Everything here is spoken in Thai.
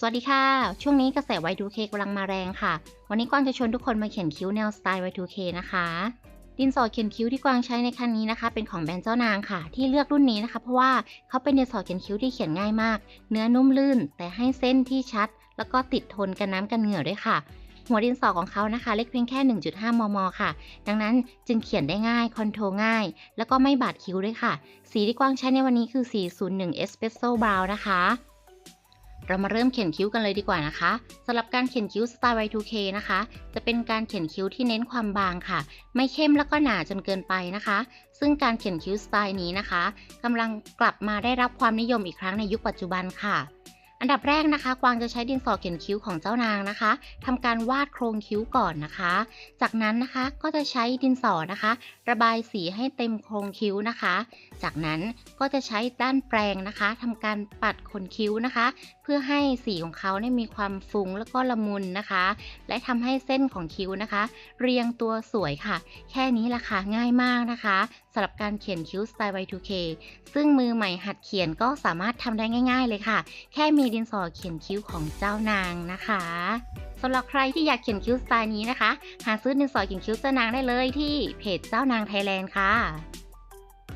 สวัสดีค่ะ ช่วงนี้กระแส Y2K กำลังมาแรงค่ะ วันนี้กวางจะชวนทุกคนมาเขียนคิ้วแนวสไตล์ Y2K นะคะ ดินสอเขียนคิ้วที่กวางใช้ในครั้งนี้นะคะ เป็นของแบรนด์เจ้านางค่ะ ที่เลือกรุ่นนี้นะคะ เพราะว่าเขาเป็นดินสอเขียนคิ้วที่เขียนง่ายมาก เนื้อนุ่มลื่น แต่ให้เส้นที่ชัด แล้วก็ติดทนกันน้ำกันเหงื่อด้วยค่ะหัวดินสอของเขานะคะ เล็กเพียงแค่ 1.5 มม ค่ะ ดังนั้นจึงเขียนได้ง่าย คอนโทรลง่าย แล้วก็ไม่บาดคิ้วด้วยค่ะ สีที่กวางใช้ในวันนี้คือ401 Espresso Brown นะคะ เรามาเริ่มเขียนคิ้วกันเลยดีกว่านะคะสำหรับการเขียนคิ้วสไตล์ Y2K นะคะ จะเป็นการเขียนคิ้วที่เน้นความบางค่ะ ไม่เข้มแล้วก็หนาจนเกินไปนะคะ ซึ่งการเขียนคิ้วสไตล์นี้นะคะกำลังกลับมาได้รับความนิยมอีกครั้งในยุคปัจจุบันค่ะ อันดับแรกนะคะ กวางจะใช้ดินสอเขียนคิ้วของเจ้านางนะคะทำการวาดโครงคิ้วก่อนนะคะ จากนั้นนะคะก็จะใช้ดินสอนะคะ ระบายสีให้เต็มโครงคิ้วนะคะ จากนั้นก็จะใช้ด้านแปรงนะคะทำการปัดขนคิ้วนะคะ เพื่อให้สีของเขาเนี่ยมีความฟุ้งแล้วก็ละมุนนะคะ และทำให้เส้นของคิ้วนะคะ เรียงตัวสวยค่ะ แค่นี้ละค่ะง่ายมากนะคะ สำหรับการเขียนคิ้วสไตล์ Y2K ซึ่งมือใหม่หัดเขียนก็สามารถทำได้ง่าย ๆ เลยค่ะ แค่มีดินสอเขียนคิ้วของเจ้านางนะคะสำหรับใครที่อยากเขียนคิ้วสไตล์นี้นะคะ หาซื้อดินสอเขียนคิ้วเจ้านางได้เลยที่เพจเจ้านางไทยแลนด์ค่ะ